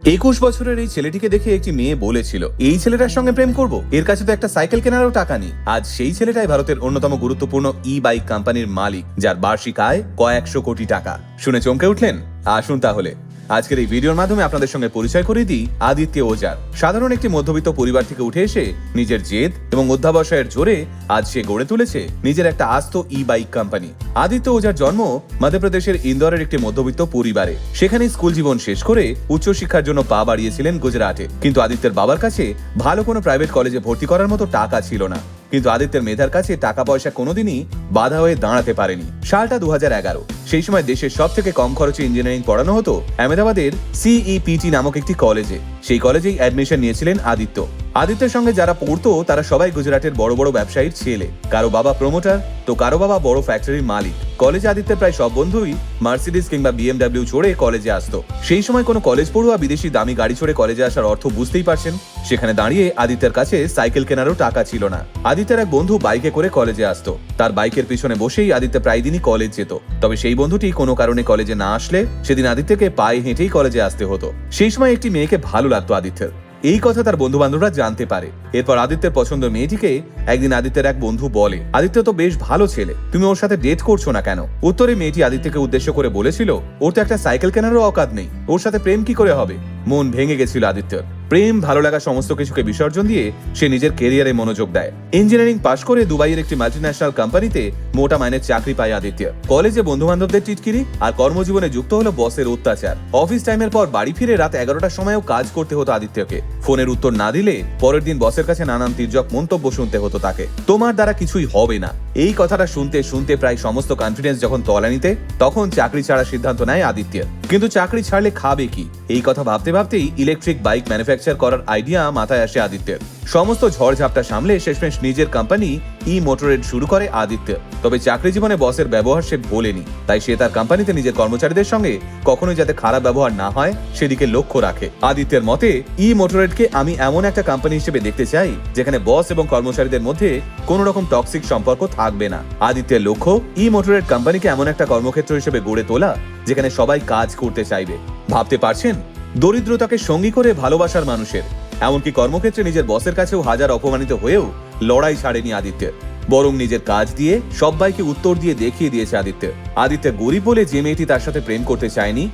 একুশ বছরের এই ছেলেটিকে দেখে একটি মেয়ে বলেছিল, এই ছেলেটার সঙ্গে প্রেম করব? এর কাছে তো একটা সাইকেল কেনারও টাকা নেই। আজ সেই ছেলেটাই ভারতের অন্যতম গুরুত্বপূর্ণ ই বাইক কোম্পানির মালিক, যার বার্ষিক আয় কয়েকশো কোটি টাকা। শুনে চমকে উঠলেন? আসুন তাহলে। আজকের এই ভিডিওর মাধ্যমে আপনাদের সঙ্গে পরিচয় করে দিই আদিত্য ওজার সাধারণ একটি মধ্যবিত্ত পরিবার থেকে উঠে এসে নিজের জেদ এবং অধ্যাবসায়ের জোরে আজ সে গড়ে তুলেছে নিজের একটা আস্ত ই বাইক কোম্পানি আদিত্য ওজার জন্ম মধ্যপ্রদেশের ইন্দোরের একটি মধ্যবিত্ত পরিবারে। সেখানে স্কুল জীবন শেষ করে উচ্চশিক্ষার জন্য পা বাড়িয়েছিলেন গুজরাটে। কিন্তু আদিত্যের বাবার কাছে ভালো কোনো প্রাইভেট কলেজে ভর্তি করার মতো টাকা ছিল না। কিন্তু আদিত্যের মেধার কাছে টাকা পয়সা কোনোদিনই বাধা হয়ে দাঁড়াতে পারেনি। সালটা দু এগারো। সেই সময় দেশের সব থেকে কম খরচে ইঞ্জিনিয়ারিং পড়ানো হতো আহমেদাবাদের সিইপিটি নামক একটি কলেজে। সেই কলেজেই অ্যাডমিশন নিয়েছিলেন আদিত্য। আদিত্যের সঙ্গে যারা পড়তো, তারা সবাই গুজরাটের বড় বড় ব্যবসায়ীর ছেলে। কারও বাবা প্রমোটার তো কারও বাবা বড় ফ্যাক্টরির মালিক। কলেজে আদিত্যের প্রায় সব বন্ধুই মার্সিডিস কিংবা বিএমডাব্লিউ চড়ে কলেজে আসতো। সেই সময় কোনো কলেজ পড়ুয়া বিদেশি দামি গাড়ি চড়ে কলেজে আসার অর্থ বুঝতেই পারছেন। সেখানে দাঁড়িয়ে আদিত্যের কাছে সাইকেল কেনারও টাকা ছিল না। আদিত্যের এক বন্ধু বাইকে করে কলেজে আসতো। তার বাইকের পিছনে বসেই আদিত্য প্রায় দিনই কলেজ যেত। তবে সেই বন্ধুটি কোনো কারণে কলেজে না আসলে সেদিন আদিত্যকে পায়ে হেঁটেই কলেজে আসতে হতো। সেই সময় একটি মেয়েকে ভালো লাগতো আদিত্যের। এই কথা তার বন্ধু বান্ধবরা জানতে পারে। এরপর আদিত্যের পছন্দ মেয়েটিকে একদিন আদিত্যের এক বন্ধু বলে, আদিত্য তো বেশ ভালো ছেলে, তুমি ওর সাথে ডেট করছ না কেন? উত্তরে মেয়েটি আদিত্যকে উদ্দেশ্য করে বলেছিল, ওর তো একটা সাইকেল কেনারও অকাত নেই, ওর সাথে প্রেম কি করে হবে? মন ভেঙে গেছিল আদিত্যর। প্রেম, ভালো লাগা সমস্ত কিছুকে বিসর্জন দিয়ে সে নিজের কেরিয়ারে মনোযোগ দেয়। ইঞ্জিনিয়ারিং পাশ করে দুবাইয়ের একটি মাল্টিন্যাশনাল কোম্পানিতে মোটা মাইনের চাকরি পায় আদিত্য। কলেজে বন্ধু বান্ধবদের টিটকিরি আর কর্মজীবনে যুক্ত হলো বসের অত্যাচার। অফিস টাইমের পর বাড়ি ফিরে রাত এগারোটার সময়ও কাজ করতে হতো আদিত্যকে। ফোনের উত্তর না দিলে পরের দিন বসের কাছে নানান তির্যক মন্তব্য শুনতে হতো তাকে। তোমার দ্বারা কিছুই হবে না। এই কথাটা শুনতে শুনতে প্রায় সমস্ত কনফিডেন্স যখন তলানিতে, তখন চাকরি ছাড়ার সিদ্ধান্ত নেয় আদিত্য। কিন্তু চাকরি ছাড়লে খাবে কি? এই কথা ভাবতে ভাবতেই ইলেকট্রিক বাইক ম্যানুফ্যাকচার করার আইডিয়া মাথায় আসে আদিত্যের। সমস্ত ঝড়ঝাপটা সামলে শেষমেশ নিজের কোম্পানি ই মোটরেড শুরু করে আদিত্য তবে চাকরি জীবনে বসের ব্যবহার সে ভোলেনি। তাই সে তার কোম্পানিতে নিজের কর্মচারীদের সঙ্গে কখনোই যাতে খারাপ ব্যবহার না হয়, সেদিকে লক্ষ্য রাখে। আদিত্যের মতে ই মোটরেডকে আমি এমন একটা কোম্পানি হিসেবে দেখতে চাই, যেখানে বস এবং কর্মচারীদের মধ্যে কোনো রকম টক্সিক সম্পর্ক থাকবে না। আদিত্যের লক্ষ্য ই মোটরেড কোম্পানিকে এমন একটা কর্মক্ষেত্র হিসেবে গড়ে তোলা যেখানে সবাই কাজ করতে চাইবে। ভাবতে পারছেন? দরিদ্রতাকে সঙ্গী করে ভালোবাসার মানুষের। এমনকি কর্মক্ষেত্রে নিজের বসের কাছেও হাজার অপমানিত হয়েও লড়াই ছাড়েনি আদিত্যের। বরং নিজের কাজ দিয়ে সব্বাইকে উত্তর দিয়ে দেখিয়ে দিয়েছে আদিত্য আদিত্য গরিব বলে যে মেয়েটি তার সাথে প্রেম করতে চায়নি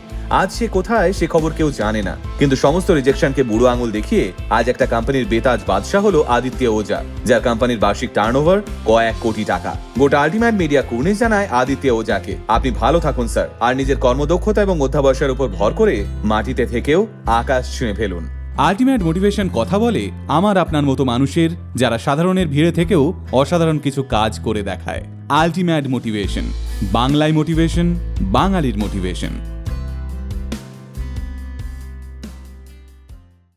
আজ সে কোথায় সে খবর কেউ জানে না। কিন্তু সমস্ত রিজেকশনকে বুড়ো আঙুল দেখিয়ে আজ একটা কোম্পানির বেতাজ বাদশাহ হলো আদিত্য ওজা যার কোম্পানির বার্ষিক টার্নওভার কয়েক কোটি টাকা। গোটা আল্টিমেট মিডিয়া কুর্নিশ জানায় আদিত্য ওজাকে আপনি ভালো থাকুন স্যার আর নিজের কর্মদক্ষতা এবং অধ্যাবসায়ের উপর ভর করে মাটিতে থেকেও আকাশ ছুঁয়ে ফেলুন। আলটিমেট মোটিভেশন কথা বলে আমার আপনার মতো মানুষের যারা সাধারণের ভিড়ে থেকেও অসাধারণ কিছু কাজ করে দেখায়। আলটিমেট মোটিভেশন বাংলায় মোটিভেশন বাঙালির মোটিভেশন